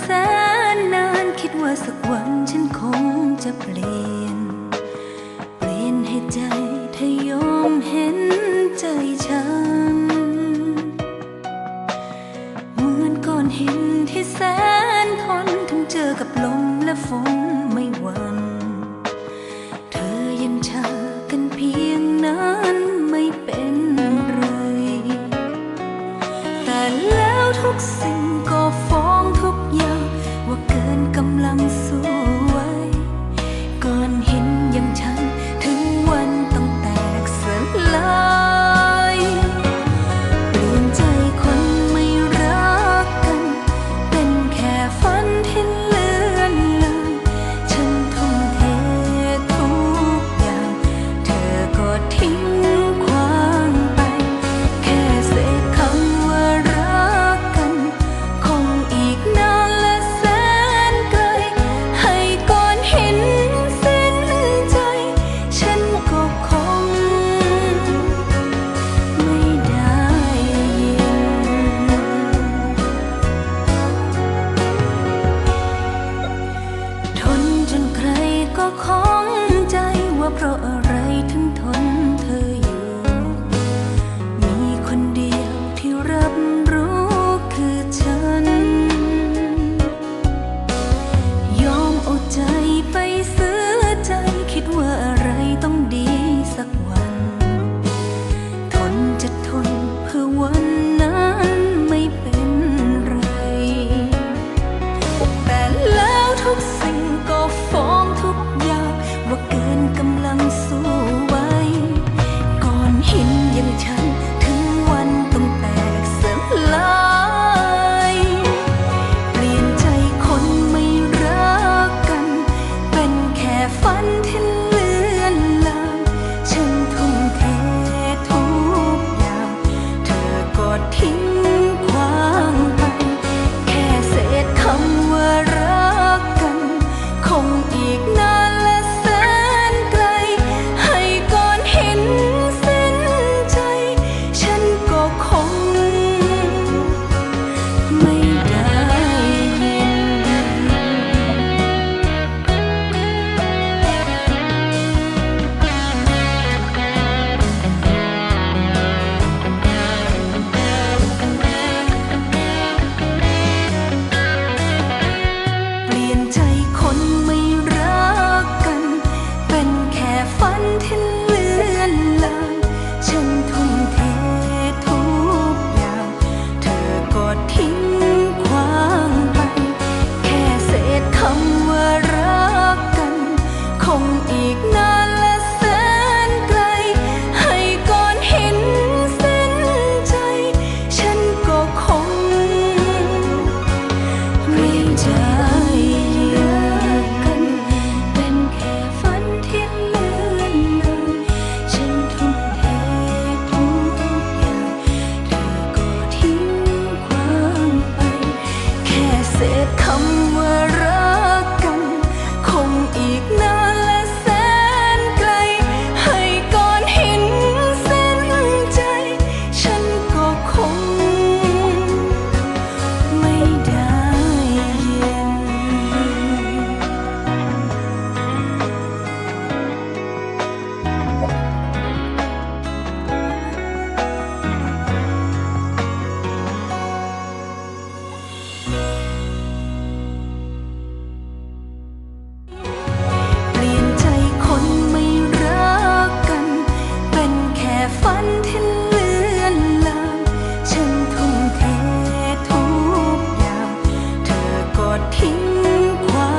แสนนานคิดว่าสักวันฉันคงจะเปลี่ยน เปลี่ยนให้ใจทยอมเห็นใจฉัน เหมือนก่อนหินที่แสนทนทั้งเจอกับลมและฝนไม่หวั่นเธอยันชากันเพียงนั้นไม่เป็นไร แต่แล้วทุกสิ่ง cầm lăng xuống. 空。一个。